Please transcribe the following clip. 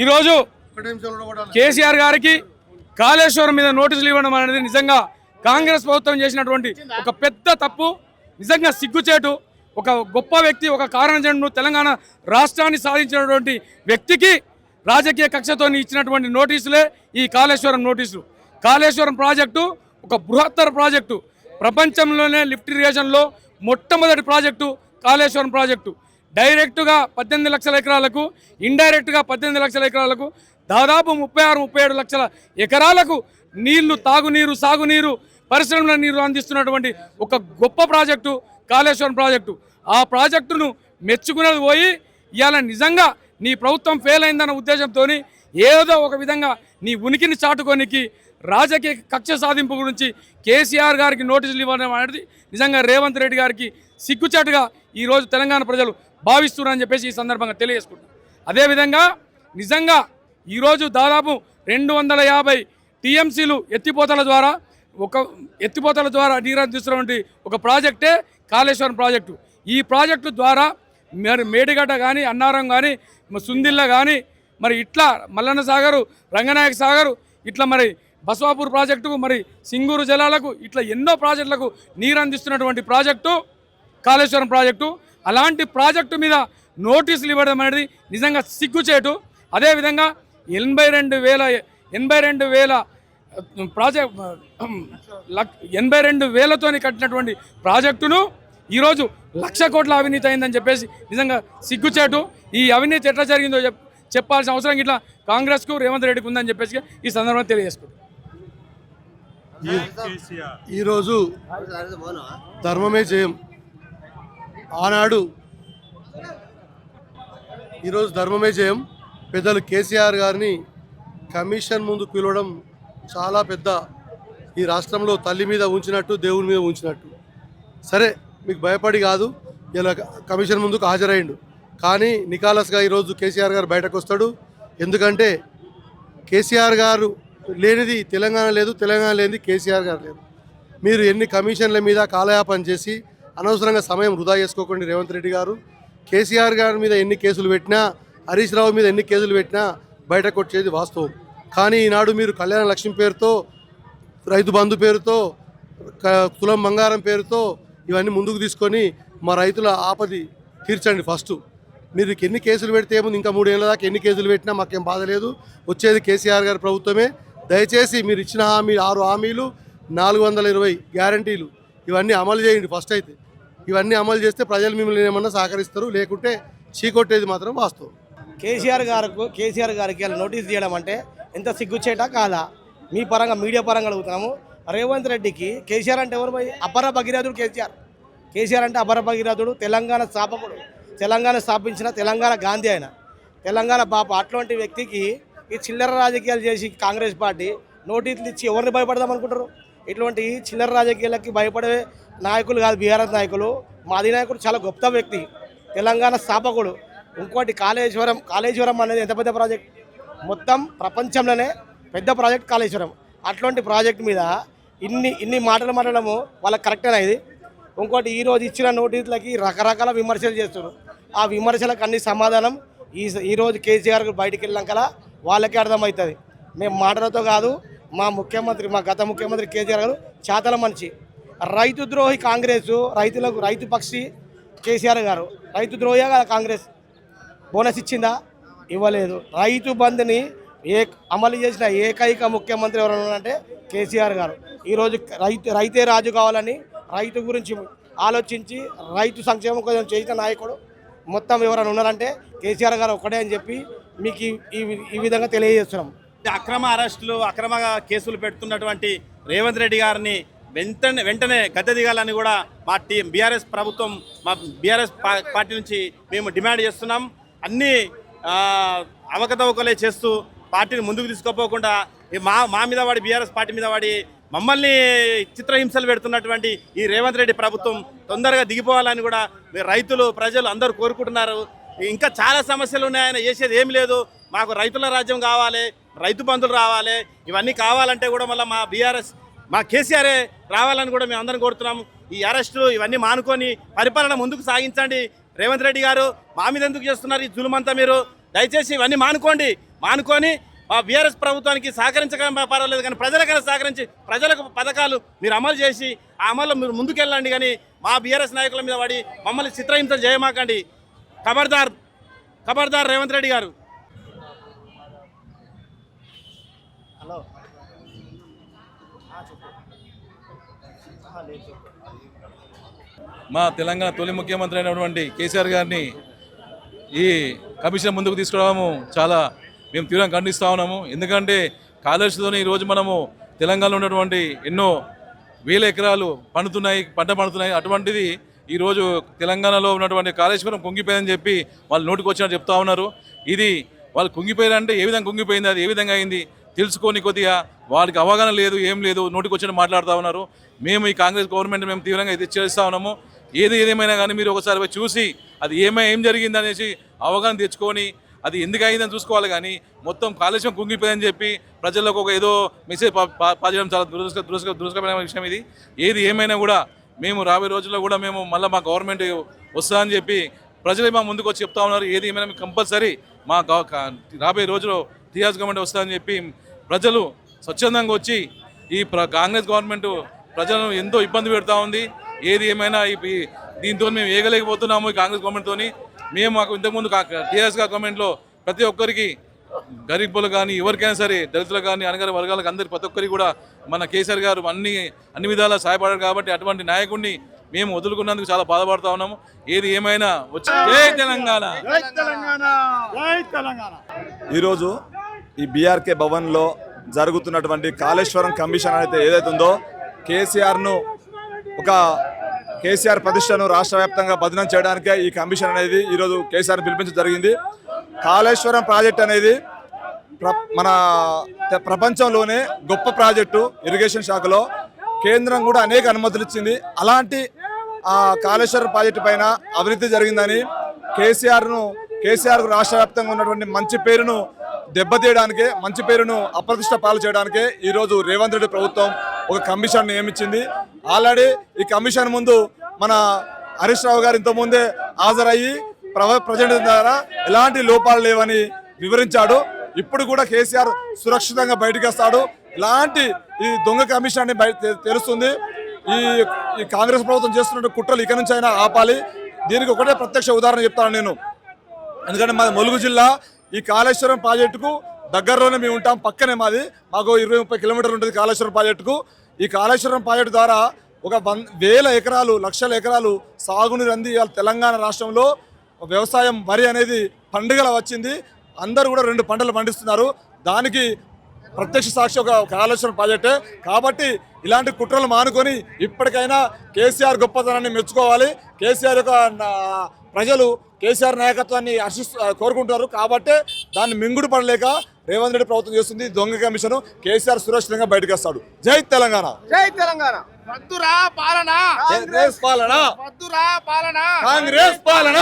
ఈరోజు కేసీఆర్ గారికి కాళేశ్వరం మీద నోటీసులు ఇవ్వడం అనేది నిజంగా కాంగ్రెస్ ప్రభుత్వం చేసినటువంటి ఒక పెద్ద తప్పు నిజంగా సిగ్గుచేటు. ఒక గొప్ప వ్యక్తి ఒక కారణజనుడు తెలంగాణ రాష్ట్రాన్ని సాధించినటువంటి వ్యక్తికి రాజకీయ కక్షతో ఇచ్చినటువంటి నోటీసులే ఈ కాళేశ్వరం నోటీసులు కాళేశ్వరం ప్రాజెక్టు ఒక బృహత్తర ప్రాజెక్టు. ప్రపంచంలోనే లిఫ్ట్ ఇరిగేషన్లో మొట్టమొదటి ప్రాజెక్టు కాళేశ్వరం ప్రాజెక్టు. డైరెక్టుగా పద్దెనిమిది లక్షల ఎకరాలకు ఇండైరెక్ట్గా పద్దెనిమిది లక్షల ఎకరాలకు దాదాపు ముప్పై ఆరు ముప్పై ఏడు లక్షల ఎకరాలకు నీళ్ళు తాగునీరు సాగునీరు పరిశ్రమల నీరు అందిస్తున్నటువంటి ఒక గొప్ప ప్రాజెక్టు కాళేశ్వరం ప్రాజెక్టు. ఆ ప్రాజెక్టును మెచ్చుకున్నది పోయి ఇవాళ నిజంగా నీ ప్రభుత్వం ఫెయిల్ అయిందన్న ఉద్దేశంతో ఏదో ఒక విధంగా నీ ఉనికిని చాటుకోనికి రాజకీయ కక్ష సాధింపు గురించి కేసీఆర్ గారికి నోటీసులు ఇవ్వడం అనేది నిజంగా రేవంత్ రెడ్డి గారికి సిగ్గుచాటుగా ఈరోజు తెలంగాణ ప్రజలు భావిస్తున్నారని చెప్పేసి ఈ సందర్భంగా తెలియజేసుకుంటున్నాను అదేవిధంగా నిజంగా ఈరోజు దాదాపు రెండు వందల యాభై టీఎంసీలు ఎత్తిపోతల ద్వారా ఒక ఎత్తిపోతల ద్వారా నీరందిస్తున్నటువంటి ఒక ప్రాజెక్టే కాళేశ్వరం ప్రాజెక్టు. ఈ ప్రాజెక్టు ద్వారా మరి మేడిగడ్డ కానీ అన్నారం కానీ సుందిల్ల కానీ మరి ఇట్లా మల్లన్న సాగరు రంగనాయక సాగరు ఇట్లా మరి బసవాపూర్ ప్రాజెక్టుకు మరి సింగూరు జలాలకు ఇట్లా ఎన్నో ప్రాజెక్టులకు నీరు అందిస్తున్నటువంటి ప్రాజెక్టు కాళేశ్వరం ప్రాజెక్టు అలాంటి ప్రాజెక్టు మీద నోటీసులు ఇవ్వడం అనేది నిజంగా సిగ్గుచేటు. అదేవిధంగా ఎనభై రెండు వేల ఎనభై రెండు వేల ప్రాజెక్ట్ లక్ ఎనభై రెండు వేలతోని కట్టినటువంటి ప్రాజెక్టును ఈరోజు లక్ష కోట్ల అవినీతి అయిందని చెప్పేసి నిజంగా సిగ్గుచేటు. ఈ అవినీతి ఎట్లా జరిగిందో చెప్పాల్సిన అవసరం ఇట్లా కాంగ్రెస్కు రేవంత్ రెడ్డికి ఉందని చెప్పేసి ఈ సందర్భంగా తెలియజేసుకుంటాం ఈరోజు ధర్మమే జయం. ఆనాడు ఈరోజు ధర్మమే జయం. పెద్దలు కేసీఆర్ గారిని కమిషన్ ముందు పిలవడం చాలా పెద్ద ఈ రాష్ట్రంలో తల్లి మీద ఉంచినట్టు దేవుని మీద ఉంచినట్టు. సరే మీకు భయపడి కాదు ఇలా కమిషన్ ముందుకు హాజరయ్యిండు. కానీ నికాలస్గా ఈరోజు కేసీఆర్ గారు బయటకు వస్తాడు. ఎందుకంటే కేసీఆర్ గారు లేనిది తెలంగాణ లేదు తెలంగాణ లేనిది కేసీఆర్ గారు లేదు. మీరు ఎన్ని కమిషన్ల మీద కాలయాపన చేసి అనవసరంగా సమయం వృధా చేసుకోకండి రేవంత్ రెడ్డి గారు. కేసీఆర్ గారి మీద ఎన్ని కేసులు పెట్టినా హరీష్ రావు మీద ఎన్ని కేసులు పెట్టినా బయటకు వచ్చేది వాస్తవం. కానీ ఈనాడు మీరు కళ్యాణ లక్ష్మి పేరుతో రైతు బంధు పేరుతో కులం బంగారం పేరుతో ఇవన్నీ ముందుకు తీసుకొని మా రైతుల ఆపది తీర్చండి ఫస్ట్. మీరు ఎన్ని కేసులు పెడితే ఏముంది? ఇంకా మూడేళ్ళ దాకా ఎన్ని కేసులు పెట్టినా మాకేం బాధ లేదు. వచ్చేది కేసీఆర్ గారి ప్రభుత్వమే. దయచేసి మీరు ఇచ్చిన హామీ ఆరు హామీలు నాలుగు వందల ఇరవై గ్యారంటీలు ఇవన్నీ అమలు చేయండి ఫస్ట్ అయితే. ఇవన్నీ అమలు చేస్తే ప్రజలు మిమ్మల్ని ఏమన్నా సహకరిస్తారు? లేకుంటే చీకొట్టేది మాత్రం వాస్తవం. కేసీఆర్ గారు కేసీఆర్ గారికి ఇలా నోటీస్ చేయడం అంటే ఎంత సిగ్గుచ్చేట కాదా? మీ పరంగా మీడియా పరంగా అడుగుతున్నాము. రేవంత్ రెడ్డికి కేసీఆర్ అంటే ఎవరు పోయి? అపర భగీరథుడు కేసీఆర్. కేసీఆర్ అంటే అపర భగీరథుడు తెలంగాణ స్థాపకుడు. తెలంగాణ స్థాపించిన తెలంగాణ గాంధీ ఆయన. తెలంగాణ బాప అట్లాంటి వ్యక్తికి ఈ చిల్లర రాజకీయాలు చేసి కాంగ్రెస్ పార్టీ నోటీసులు ఇచ్చి ఎవరిని భయపడదాం అనుకుంటారు? ఇటువంటి చిల్లర రాజకీయాలకి భయపడే నాయకులు కాదు బీఆర్ఎస్ నాయకులు. మా అధినాయకుడు చాలా గొప్ప వ్యక్తి తెలంగాణ స్థాపకుడు. ఇంకోటి కాళేశ్వరం కాళేశ్వరం అనేది ఎంత పెద్ద ప్రాజెక్ట్? మొత్తం ప్రపంచంలోనే పెద్ద ప్రాజెక్ట్ కాళేశ్వరం. అటువంటి ప్రాజెక్ట్ మీద ఇన్ని ఇన్ని మాటలు మాట్లాడము వాళ్ళకి కరెక్టేనా ఇది. ఇంకోటి ఈ రోజు ఇచ్చిన నోటీసులకి రకరకాల విమర్శలు చేస్తున్నారు. ఆ విమర్శలకు అన్ని సమాధానం ఈ ఈరోజు కేసీఆర్ బయటికి వెళ్ళాక వాళ్ళకే అర్థమవుతుంది. మేము మాటలతో కాదు మా ముఖ్యమంత్రి మా గత ముఖ్యమంత్రి కేసీఆర్ గారు చేతల మనిషి. రైతు ద్రోహి కాంగ్రెస్ రైతులకు రైతు పక్షి కేసీఆర్ గారు. రైతు ద్రోహిగా కదా కాంగ్రెస్. బోనస్ ఇచ్చిందా? ఇవ్వలేదు. రైతు బంధుని ఏ అమలు చేసిన ఏకైక ముఖ్యమంత్రి ఎవరైనా అంటే కేసీఆర్ గారు. ఈరోజు రైతు రైతే రాజు కావాలని రైతు గురించి ఆలోచించి రైతు సంక్షేమం కోసం చేసిన నాయకుడు మొత్తం ఎవరైనా ఉన్నారంటే కేసీఆర్ గారు ఒకటే అని చెప్పి మీకు ఈ- ఈ విధంగా తెలియజేస్తున్నాం. అక్రమ అరెస్టులు అక్రమ కేసులు పెడుతున్నటువంటి రేవంత్ రెడ్డి గారిని వెంటనే వెంటనే గద్దె దిగాలని కూడా మా టీ బీఆర్ఎస్ ప్రభుత్వం మా బీఆర్ఎస్ పార్టీ నుంచి మేము డిమాండ్ చేస్తున్నాం. అన్నీ అవకతవకలే చేస్తూ పార్టీని ముందుకు తీసుకోపోకుండా మా మా మీద వాడి బీఆర్ఎస్ పార్టీ మీద వాడి మమ్మల్ని చిత్రహింసలు పెడుతున్నటువంటి ఈ రేవంత్ రెడ్డి ప్రభుత్వం తొందరగా దిగిపోవాలని కూడా మీరు రైతులు ప్రజలు అందరూ కోరుకుంటున్నారు. ఇంకా చాలా సమస్యలు ఉన్నాయని చేసేది ఏం లేదు. మాకు రైతుల రాజ్యం కావాలి. రైతు బంధులు రావాలి ఇవన్నీ కావాలంటే కూడా మళ్ళీ మా బీఆర్ఎస్ మా కేసీఆరే రావాలని కూడా మేము అందరం కోరుతున్నాం. ఈ అరెస్టులు ఇవన్నీ మానుకొని పరిపాలన ముందుకు సాగించండి. రేవంత్ రెడ్డి గారు మా మీద ఎందుకు చేస్తున్నారు ఈ జులుమంతా మీరు? దయచేసి ఇవన్నీ మానుకోండి. మానుకొని మా బీఆర్ఎస్ ప్రభుత్వానికి సహకరించక పర్వాలేదు కానీ ప్రజలకైనా సహకరించి ప్రజలకు పథకాలు మీరు అమలు చేసి ఆ అమలు మీరు ముందుకెళ్ళండి కానీ మా బీఆర్ఎస్ నాయకుల మీద పడి మమ్మల్ని చిత్రహింస చేయమాకండి. ఖబర్దార్ ఖబర్దార్ రేవంత్ రెడ్డి గారు. మా తెలంగాణ తొలి ముఖ్యమంత్రి అయినటువంటి కేసీఆర్ గారిని ఈ కమిషన్ ముందుకు తీసుకురావడము చాలా మేము తీవ్రంగా ఖండిస్తూ ఉన్నాము. ఎందుకంటే కాళేశ్వరంతోని ఈరోజు మనము తెలంగాణలో ఉన్నటువంటి ఎన్నో వేల ఎకరాలు పండుతున్నాయి పంట పండుతున్నాయి. అటువంటిది ఈరోజు తెలంగాణలో ఉన్నటువంటి కాళేశ్వరం కుంగిపోయిందని చెప్పి వాళ్ళు నోటికి వచ్చినట్టు చెప్తా ఉన్నారు. ఇది వాళ్ళు కుంగిపోయారంటే ఏ విధంగా కుంగిపోయింది అది ఏ విధంగా అయింది? తెలుసుకొని కొద్దిగా వారికి అవగాహన లేదు ఏం లేదు నోటికి మాట్లాడుతూ ఉన్నారు. మేము ఈ కాంగ్రెస్ గవర్నమెంట్ మేము తీవ్రంగా ఇది చేస్తూ ఉన్నాము. ఏది ఏదేమైనా కానీ మీరు ఒకసారి చూసి అది ఏమై ఏం జరిగింది అనేసి అవగాహన తెచ్చుకొని అది ఎందుకు అయిందని చూసుకోవాలి కానీ మొత్తం కాలుష్యం కుంగిపోయిందని చెప్పి ప్రజలకు ఒక ఏదో మెసేజ్ పా- చాలా దురదృష్ట దురదృష్ట దురదృష్టకరమైన విషయం ఇది. ఏది ఏమైనా కూడా మేము రాబోయే రోజుల్లో కూడా మేము మళ్ళీ మా గవర్నమెంట్ వస్తుందని చెప్పి ప్రజలే మా ముందుకు వచ్చి చెప్తా ఉన్నారు. ఏది ఏమైనా కంపల్సరీ మా రాబోయే రోజుల్లో టీఆర్ఎస్ గవర్నమెంట్ వస్తుందని చెప్పి ప్రజలు స్వచ్ఛందంగా వచ్చి ఈ ప్ర కాంగ్రెస్ గవర్నమెంట్ ప్రజలను ఎంతో ఇబ్బంది పెడతా ఉంది. ఏది ఏమైనా ఈ దీంతో మేము ఏగలేకపోతున్నాము ఈ కాంగ్రెస్ గవర్నమెంట్తోని. మేము మాకు ఇంతకుముందు టీఆర్ఎస్ గవర్నమెంట్లో ప్రతి ఒక్కరికి గరీబులు కానీ ఎవరికైనా సరే దళితులకు కానీ అనగారి వర్గాలకు అందరి ప్రతి ఒక్కరికి కూడా మన కేసీఆర్ గారు అన్ని అన్ని విధాలా సహాయపడారు కాబట్టి అటువంటి నాయకుడిని మేము వదులుకున్నందుకు చాలా బాధపడతా ఉన్నాము. ఏది ఏమైనా వచ్చి జై తెలంగాణ! ఈరోజు ఈ బీఆర్కే భవన్లో జరుగుతున్నటువంటి కాళేశ్వరం కమిషన్ అయితే ఏదైతే ఉందో కేసీఆర్ను ఒక కేసీఆర్ ప్రతిష్టను రాష్ట్ర వ్యాప్తంగా బదనం చేయడానికే ఈ కమిషన్ అనేది ఈరోజు కేసీఆర్ పిలిపించడం జరిగింది. కాళేశ్వరం ప్రాజెక్ట్ అనేది ప్ర మన ప్రపంచంలోనే గొప్ప ప్రాజెక్టు ఇరిగేషన్ శాఖలో. కేంద్రం కూడా అనేక అనుమతులు ఇచ్చింది. అలాంటి ఆ కాళేశ్వరం ప్రాజెక్టు పైన అవినీతి జరిగిందని కేసీఆర్ను కేసీఆర్ రాష్ట్ర వ్యాప్తంగా ఉన్నటువంటి మంచి పేరును దెబ్బతీయడానికే మంచి పేరును అప్రతిష్ట పాలు చేయడానికే ఈరోజు రేవంత్ రెడ్డి ప్రభుత్వం ఒక కమిషన్ నియమించింది. ఆల్రెడీ ఈ కమిషన్ ముందు మన హరీష్ రావు గారు ఇంతకుముందే హాజరయ్యి ప్రజెంట్ ద్వారా ఎలాంటి లోపాలు లేవని వివరించాడు. ఇప్పుడు కూడా కేసీఆర్ సురక్షితంగా బయటకు వస్తాడు. ఇలాంటి ఈ దొంగ కమిషన్ని బయట తెలుస్తుంది ఈ ఈ కాంగ్రెస్ ప్రభుత్వం చేస్తున్న కుట్రలు ఇక నుంచి అయినా ఆపాలి. దీనికి ఒకటే ప్రత్యక్ష ఉదాహరణ చెప్తాను నేను. ఎందుకంటే మా ములుగు జిల్లా ఈ కాళేశ్వరం ప్రాజెక్టుకు దగ్గరలోనే మేము ఉంటాం పక్కనే మాది. మాకు ఇరవై ముప్పై కిలోమీటర్లు ఉంటుంది కాళేశ్వరం ప్రాజెక్టుకు. ఈ కాళేశ్వరం ప్రాజెక్టు ద్వారా ఒక వన్ వేల ఎకరాలు లక్షల ఎకరాలు సాగునీరు అంది ఇవాళ తెలంగాణ రాష్ట్రంలో. వ్యవసాయం వరి అనేది పండుగల వచ్చింది. అందరూ కూడా రెండు పంటలు పండిస్తున్నారు. దానికి ప్రత్యక్ష సాక్షి ఒక కాళేశ్వరం ప్రాజెక్టే. కాబట్టి ఇలాంటి కుట్రలు మానుకొని ఇప్పటికైనా కేసీఆర్ గొప్పతనాన్ని మెచ్చుకోవాలి. కేసీఆర్ యొక్క ప్రజలు కేసీఆర్ నాయకత్వాన్ని హర్షిస్తూ కోరుకుంటారు కాబట్టే దాన్ని మింగుడు పడలేక రేవంత్ రెడ్డి ప్రభుత్వం చేస్తుంది దొంగ కమిషన్. కేసీఆర్ సురక్షితంగా బయటకు వస్తాడు. జై తెలంగాణ. జై తెలంగాణ. కాంగ్రెస్ పాలన. వద్దురా పాలన. కాంగ్రెస్ పాలన.